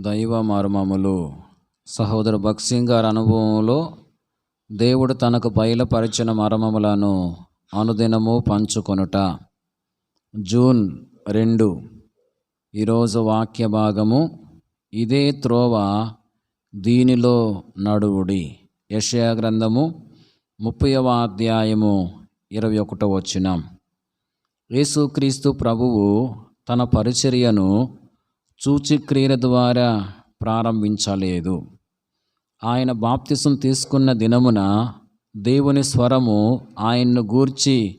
దైవ మర్మములు. సహోదరు భక్సింగ్ గారి అనుభవంలో దేవుడు తనకు బయలుపరిచిన మర్మములను అనుదినము పంచుకొనుట. జూన్ రెండు. ఈరోజు వాక్య భాగము ఇదే త్రోవ దీనిలో నడువుడి. యషయా గ్రంథము ముప్పైవ అధ్యాయము ఇరవై ఒకటో వచ్చినాం యేసుక్రీస్తు ప్రభువు తన పరిచర్యను సూచిక్రియల ద్వారా ప్రారంభించలేదు. ఆయన బాప్తిసం తీసుకున్న దినమున దేవుని స్వరము ఆయన్ను గూర్చి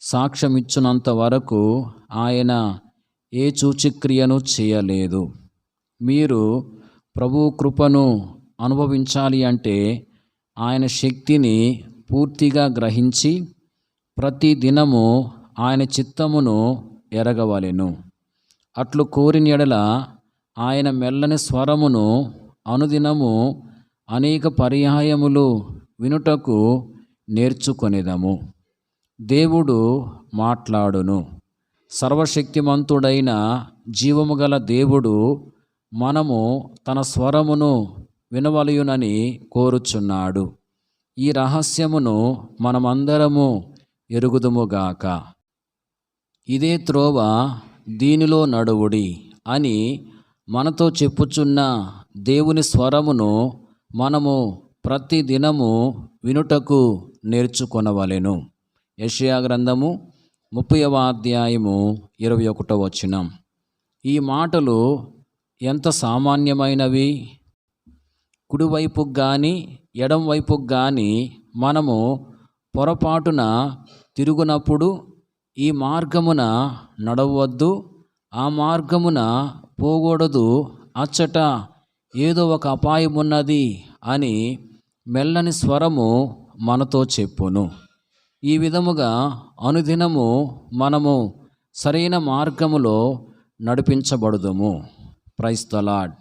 సాక్ష్యమిచ్చునంత వరకు ఆయన ఏ సూచిక్రియను చేయలేదు. మీరు ప్రభు కృపను అనుభవించాలి అంటే ఆయన శక్తిని పూర్తిగా గ్రహించి ప్రతి దినము ఆయన చిత్తమును ఎరగవలెను. అట్లు కోరిన ఎడల ఆయన మెల్లని స్వరమును అనుదినము అనేక పర్యాయములు వినుటకు నేర్చుకొనిదము. దేవుడు మాట్లాడును. సర్వశక్తిమంతుడైన జీవము గల దేవుడు మనము తన స్వరమును వినవలయునని కోరుచున్నాడు. ఈ రహస్యమును మనమందరము ఎరుగుదుముగాక ఇదే త్రోవ దీనిలో నడువుడి అని మనతో చెప్పుచున్న దేవుని స్వరమును మనము ప్రతి దినము వినుటకు నేర్చుకొనవలెను. యెషయా గ్రంథము ముప్పైవ అధ్యాయము ఇరవై ఒకటో వచనం. ఈ మాటలు ఎంత సామాన్యమైనవి? కుడివైపుకు కానీ ఎడం వైపుకు కానీ మనము పొరపాటున తిరుగునప్పుడు ఈ మార్గమున నడవద్దు ఆ మార్గమున పోకూడదు. అచ్చట ఏదో ఒక అపాయం ఉన్నది అని మెల్లని స్వరము మనతో చెప్పును. ఈ విధముగా అనుదినము మనము సరైన మార్గములో నడిపించబడుదుము. ప్రైస్తలాడ్